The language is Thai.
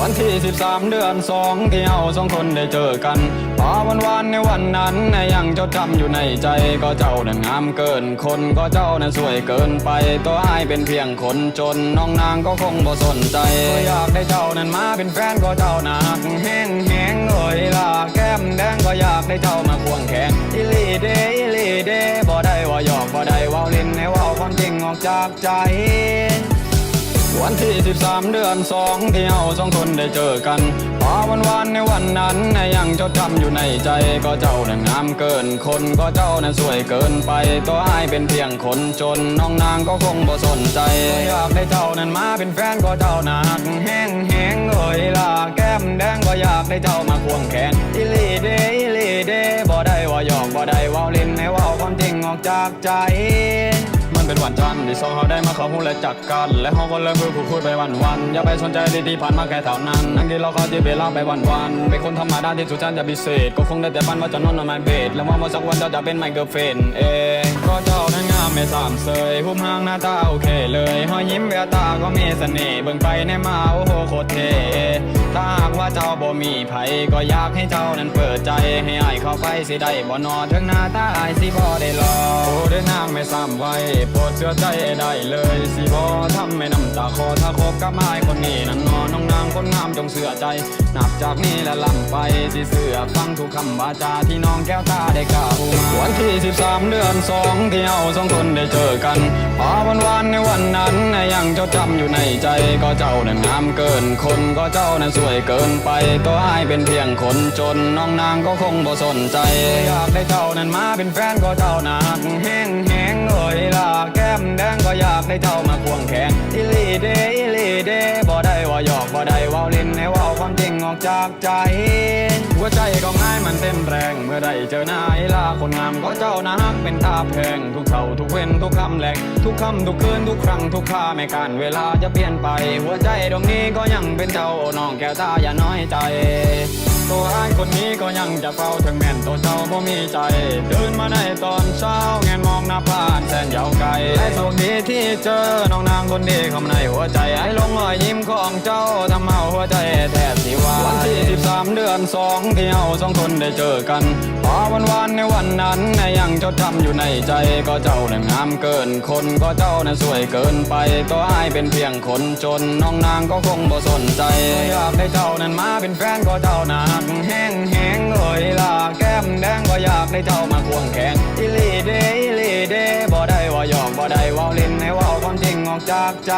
วันที่ 13 เดือนสองที่เราสองคนได้เจอกันพอวันวานในวันนั้นยังจดจำอยู่ในใจก็เจ้านั้นงามเกินคนก็เจ้านั้นสวยเกินไป ตัวอายเป็นเพียงคนจนน้องนางก็คงบ่สนใจก็อยากได้เจ้านั้นมาเป็นแฟนก็เจ้านักแห้งแห้งเอ่ยล่ะแก้มแดงก็อยากได้เจ้ามาควงแขนอิลีเดอิลีเดบ่ได้ว่าหยอกบ่ได้ว่าเล่นให้เว่าความจริงออกจากใจ วันที่ 13 เดือนสองที่เราสองคนได้เจอกันพอวันวานในวันนั้นยังจดจำอยู่ในใจก็เจ้านั้นงามเกินคนก็เจ้านั้นสวยเกินไปตัวอายเป็นเพียงคนจนน้องนางก็คงบ่สนใจอยากได้เจ้านั้นมาเป็นแฟนก็เจ้านักแห้งแห้งเอ่ยล่ะแก้มแดงก็อยากได้เจ้ามาควงแขนอิลีเดอิลีเดบ่ได้ว่าหยอกบ่ได้ว่าเล่นให้ว่าความจริงออกจากใจ เป็นวันจันทร์ที่สองเขาได้มาเขาหูและจักกัน และเขาก็เริ่มคุยคุยไปวันวันอย่าไปสนใจดีๆผ่านมาแค่เท่านั้นนั่งที่เราเขาที่เวลาไปวันวันเป็นคนธรรมดาที่สุดจันจะพิเศษ ก็คงได้แต่ฝันว่าจะนอนนอนมาเบดแล้วว่ามาสักวันเจ้าจะเป็นไมเคิลเฟนเองก็เจ้านั้นงามไม่สามเสยหุ้มห้างหน้าตาโอเคเลย ยิ้มแววตาก็มีเสน่ห์เบิ่งไปในมาโอ้โหโคตรเท่ถ้าหากว่าเจ้าบ่มีไผก็อยากให้เจ้านั้นเปิดใจให้อายเข้าไปสิได้บ่นอถึงหน้าตาอายสิบ่ได้รอโอ้ได้นางไม่ซ้ำไว้โปรดเชื่อใจได้เลยสิบ่ทำให้น้ำตาคอถ้าคบกับอายคนนี้นั้นนอนน้องนางคนงามจงเชื่อใจ นับจากนี้และลำไปสิเสือฟังทุกคำวาจาที่น้องแก้วตาได้กล่าวมาวันที่ 13 เดือนสองที่เราสองคนได้เจอกันพอวันวานในวันนั้นยังจดจำอยู่ในใจก็เจ้านั้นงามเกินคนก็เจ้านั้นสวยเกินไปตัวอายเป็นเพียงคนจนน้องนางก็คงบ่สนใจ อยากได้เจ้านั้นมาเป็นแฟนก็เจ้านักแห้งแห้งเอ่ยล่ะแก้มแดงก็อยากได้เจ้ามาควงแขนอิลีเดอิลีเดบ่ได้ว่าหยอกบ่ได้ว่าเล่นให้ว่าความจริง ออกจากใจ หัวใจก็ง่ายมันเต้นแรง เมื่อได้เจอหน้าไอ้ลาคนงามก็เจ้านักเป็นตาแพง ทุกเช้าทุกเว้นทุกคำแหลกทุกคำทุกคืนทุกครั้งทุกค่าไม่การเวลาจะเปลี่ยนไป หัวใจดวงนี้ก็ยังเป็นเจ้าน้องแก้วตาอย่าน้อยใจตัวอ้ายคนนี้ก็ยังจะเฝ้าถึงแม่นตัวเจ้าบ่มีใจ ตื่นมาในตอนเช้าแงนมองหน้าผ่านแสนยาวไกลและโชคดีที่เจอน้องนางคนดีเข้ามาในหัวใจไอ้ลงรอยยิ้มของเจ้าทำเอาหัวใจ เดือนสองที่เราสองคนได้เจอกันพอวันวานในวันนั้นยังจดจำอยู่ในใจก็เจ้านั้นงามเกินคนก็เจ้านั้นสวยเกินไปตัวอ้ายเป็นเพียงคนจนน้องนางก็คงบ่สนใจอยากได้เจ้านั้นมาเป็นแฟนก็เจ้านักแห้งแห้งเอ่ยล่ะแก้มแดงก็อยากได้เจ้ามาควงแขนอิลีเดอิลีเดบ่ได้ว่าหยอกบ่ได้ว่าเล่นให้ว่าความจริงออกจากใจ